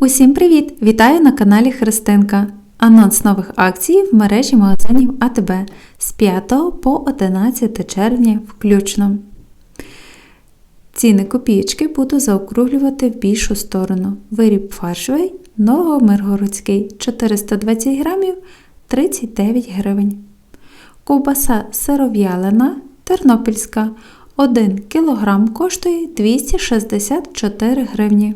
Усім привіт! Вітаю на каналі Христинка. Анонс нових акцій в мережі магазинів АТБ з 5 по 11 червня включно. Ціни копійки буду заокруглювати в більшу сторону. Виріб фаршовий Новомиргородський 420 грамів 39 гривень. Ковбаса сиров'ялина Тернопільська 1 кг коштує 264 гривні.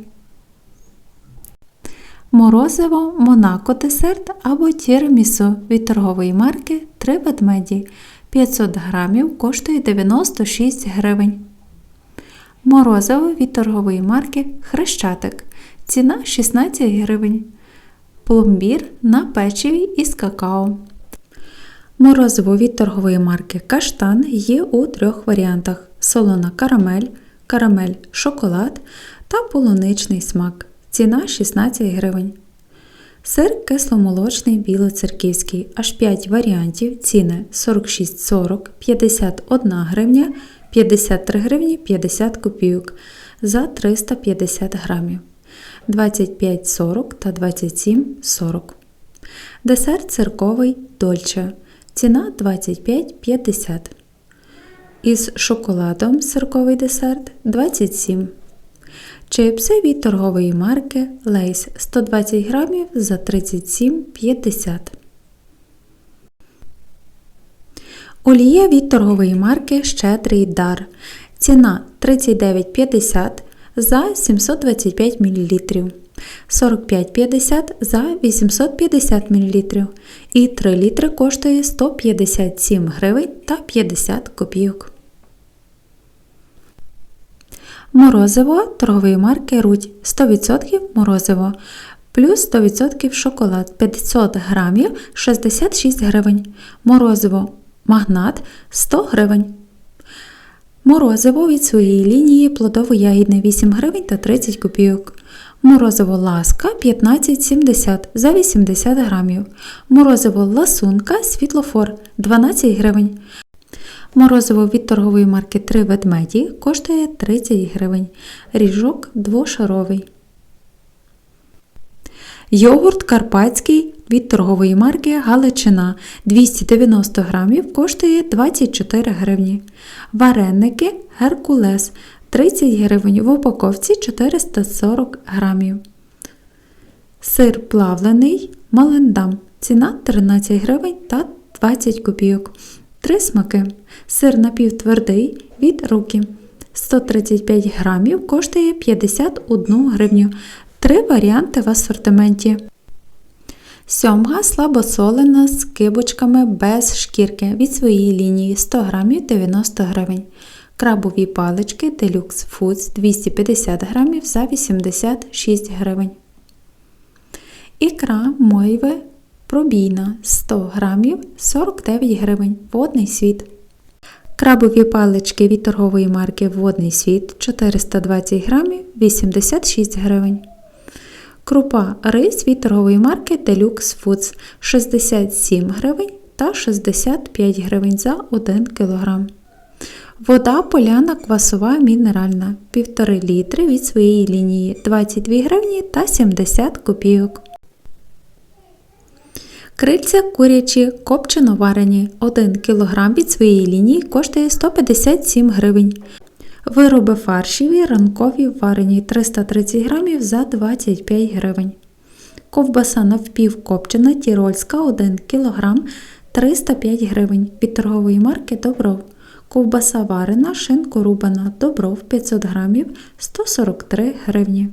Морозиво Монако десерт або тірамісу від торгової марки 3 ведмеді 500 грамів коштує 96 гривень. Морозиво від торгової марки Хрещатик. Ціна 16 гривень. Пломбір на печиві із какао. Морозиво від торгової марки Каштан є у трьох варіантах: солона карамель, карамель шоколад та полуничний смак. Ціна 16 гривень. Сир кисломолочний білоцерківський. Аж 5 варіантів. Ціни 46,40, 51 гривня, 53 гривні 50 копійок за 350 грамів. 25,40 та 27,40. Десерт цирковий Дольче. Ціна 25,50. Із шоколадом сирковий десерт 27. Чипси від торгової марки Лейс 120 грамів за 37,50. Олія від торгової марки Щедрий дар. Ціна 39,50 за 725 мл. 45,50 за 850 мл. І 3 літри коштує 157 гривень та 50 копійок. Морозиво торгової марки Рудь 100% морозиво плюс 100% шоколад 500 грамів 66 гривень. Морозиво магнат 100 гривень. Морозиво від своєї лінії плодово-ягідне 8 гривень та 30 копійок. Морозиво ласка 15,70 за 80 грамів. Морозиво ласунка світлофор 12 гривень. Морозиво від торгової марки 3 ведмеді коштує 30 гривень. Ріжок двошаровий. Йогурт карпатський від торгової марки Галичина 290 грамів коштує 24 гривні. Вареники Геркулес 30 гривень в упаковці 440 грамів. Сир плавлений Малендам. Ціна 13 гривень та 20 копійок. Три смаки. Сир напівтвердий від руки. 135 грамів коштує 51 гривню. Три варіанти в асортименті. Сьомга слабосолена з кибочками без шкірки від своєї лінії 100 грамів 90 гривень. Крабові палички Deluxe Foods 250 грамів за 86 гривень. Ікра мойви пробійна 100 грамів 49 гривень. Водний світ. Крабові палички від торгової марки Водний світ 420 грамів 86 гривень. Крупа рис від торгової марки Deluxe Foods 67 гривень та 65 гривень за 1 кг. Вода поляна квасова мінеральна 1,5 літри від своєї лінії 22 гривні та 70 копійок. Крильця курячі копчено варені 1 кг від своєї лінії коштує 157 гривень. Вироби фаршеві ранкові варені 330 грамів за 25 гривень. Ковбаса навпівкопчена тірольська 1 кг 305 гривень від торгової марки Добров. Ковбаса варена шинко рубана Добров 500 грамів 143 гривні.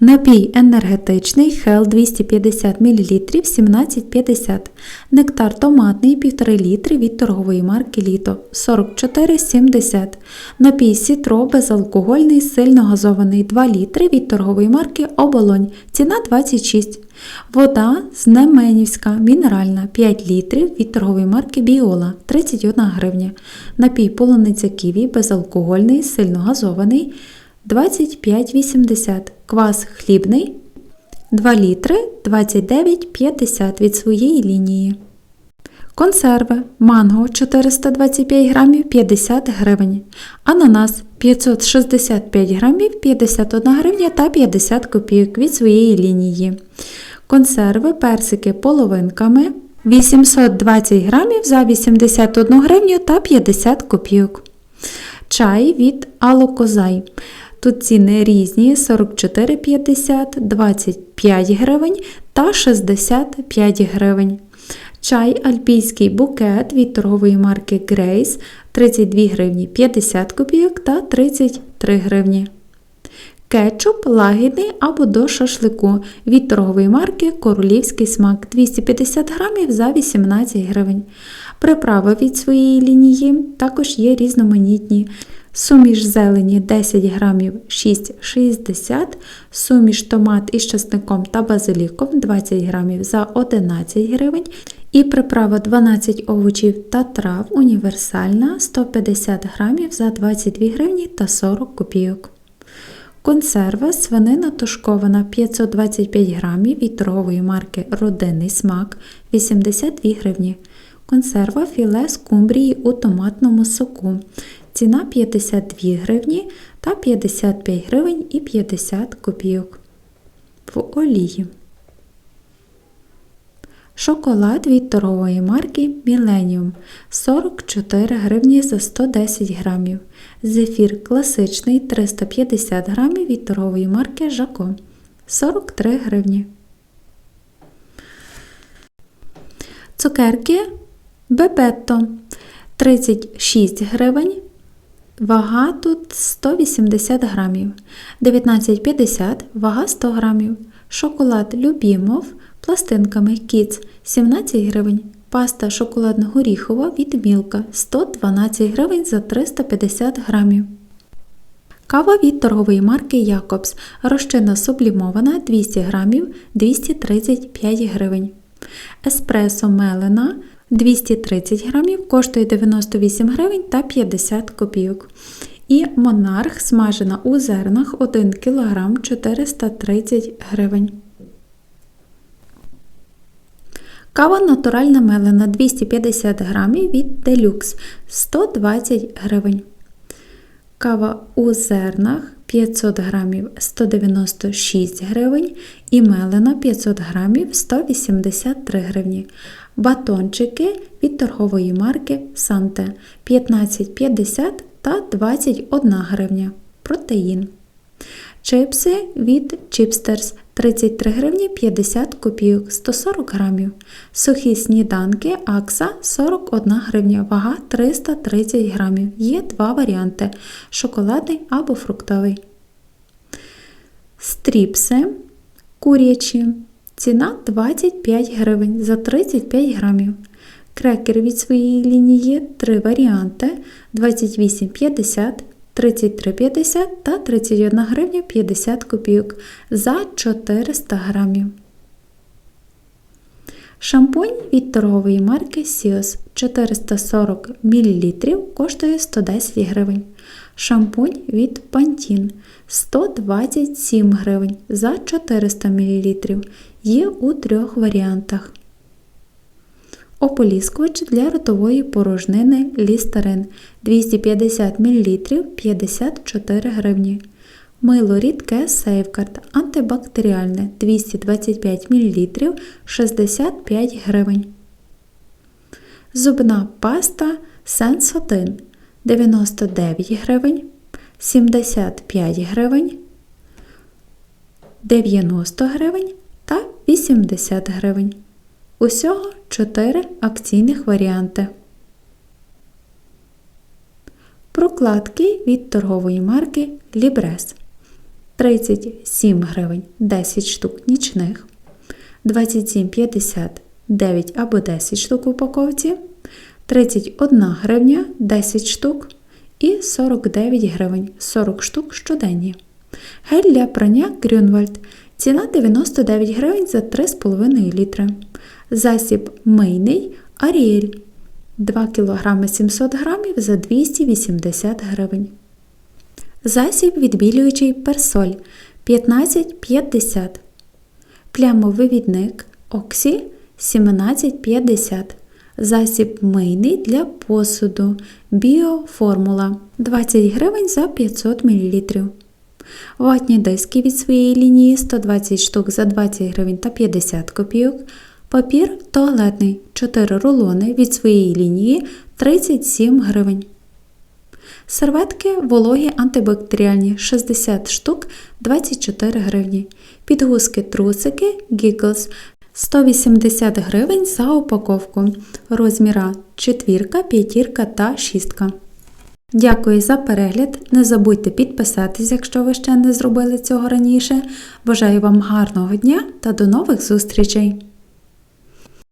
Напій енергетичний Хел 250 мл 17,50 Нектар томатний 1,5 літри від торгової марки Літо 44,70 Напій Сітро безалкогольний сильно газований 2 літри від торгової марки Оболонь. Ціна 26 Вода Знеменівська мінеральна 5 літрів від торгової марки Біола 31 гривня. Напій полуниця Ківі безалкогольний сильно газований 25,80 Квас хлібний 2 літри 29,50 від своєї лінії. Консерви манго 425 грамів 50 гривень. Ананас 565 грамів 51 гривня та 50 копійок від своєї лінії. Консерви персики половинками 820 грамів за 81 гривню та 50 копійок. Чай від Алокозай. Тут ціни різні 44,50, 25 гривень та 65 гривень. Чай альпійський букет від торгової марки Grace 32 гривні 50 копійок та 33 гривні. Кетчуп лагідний або до шашлику від торгової марки Королівський смак 250 грамів за 18 гривень. Приправи від своєї лінії також є різноманітні. Суміш зелені 10 грамів 6,60, суміш томат із часником та базиліком 20 грамів за 11 гривень. І приправа 12 овочів та трав універсальна 150 грамів за 22 гривні та 40 копійок. Консерва свинина тушкована 525 грамів від торгової марки Родинний смак 82 гривні. Консерва філе скумбрії у томатному соку. Ціна 52 гривні та 55 гривень і 50 копійок. В олії. Шоколад від торгової марки Millennium 44 гривні за 110 грамів. Зефір класичний 350 грамів від торгової марки Жако 43 гривні. Цукерки Бебетто 36 гривень. Вага тут 180 грамів. 19,50 вага 100 грамів. Шоколад Любімов пластинками Кіц 17 гривень. Паста шоколадно-горіхова від Мілка 112 гривень за 350 грамів. Кава від торгової марки Якобс. Розчина сублімована 200 грамів 235 гривень. Еспресо мелена 230 грамів коштує 98 гривень та 50 копійок. І монарх смажена у зернах 1 кг 430 гривень. Кава натуральна мелена 250 грамів від Deluxe 120 гривень. Кава у зернах 500 грамів 196 гривень і мелена 500 грамів 183 гривні. Батончики від торгової марки Санте 15,50 та 21 гривня. Протеїн. Чипси від Chipsters 33 гривні 50 копійок 140 грамів. Сухі сніданки Акса 41 гривня, вага 330 грамів. Є два варіанти шоколадний або фруктовий. Стріпси курячі. Ціна 25 гривень за 35 грамів. Крекер від своєї лінії три варіанти 28,50 33,50 та 31 гривня 50 копійок за 400 грамів. Шампунь від торгової марки Sios 440 мл коштує 110 гривень. Шампунь від Pantene 127 гривень за 400 мл. Є у трьох варіантах. Ополіскувач для ротової порожнини Лістерин 250 мл 54 гривні. Мило рідке Сейфкарт антибактеріальне 225 мл 65 гривень. Зубна паста Сенсотин 99 гривень, 75 гривень, 90 гривень та 80 гривень. Усього 4 акційних варіанти. Прокладки від торгової марки Libres 37 гривень 10 штук нічних, 27,50 9 або 10 штук в упаковці, 31 гривня 10 штук і 49 гривень 40 штук щоденні. Гель для прання Grünwald. Ціна 99 гривень за 3,5 літри. Засіб мийний Аріель 2 кг 700 г за 280 гривень. Засіб відбілюючий персоль 15,50 Плямовий відник Оксі 17,50 Засіб мийний для посуду. Біоформула 20 гривень за 500 мл. Ватні диски від своєї лінії 120 штук за 20 гривень та 50 копійок. Папір туалетний 4 рулони від своєї лінії 37 гривень. Серветки вологі антибактеріальні 60 штук 24 гривні. Підгузки трусики Giggles 180 гривень за упаковку. Розміра четвірка, п'ятірка та шістка. Дякую за перегляд. Не забудьте підписатись, якщо ви ще не зробили цього раніше. Бажаю вам гарного дня та до нових зустрічей!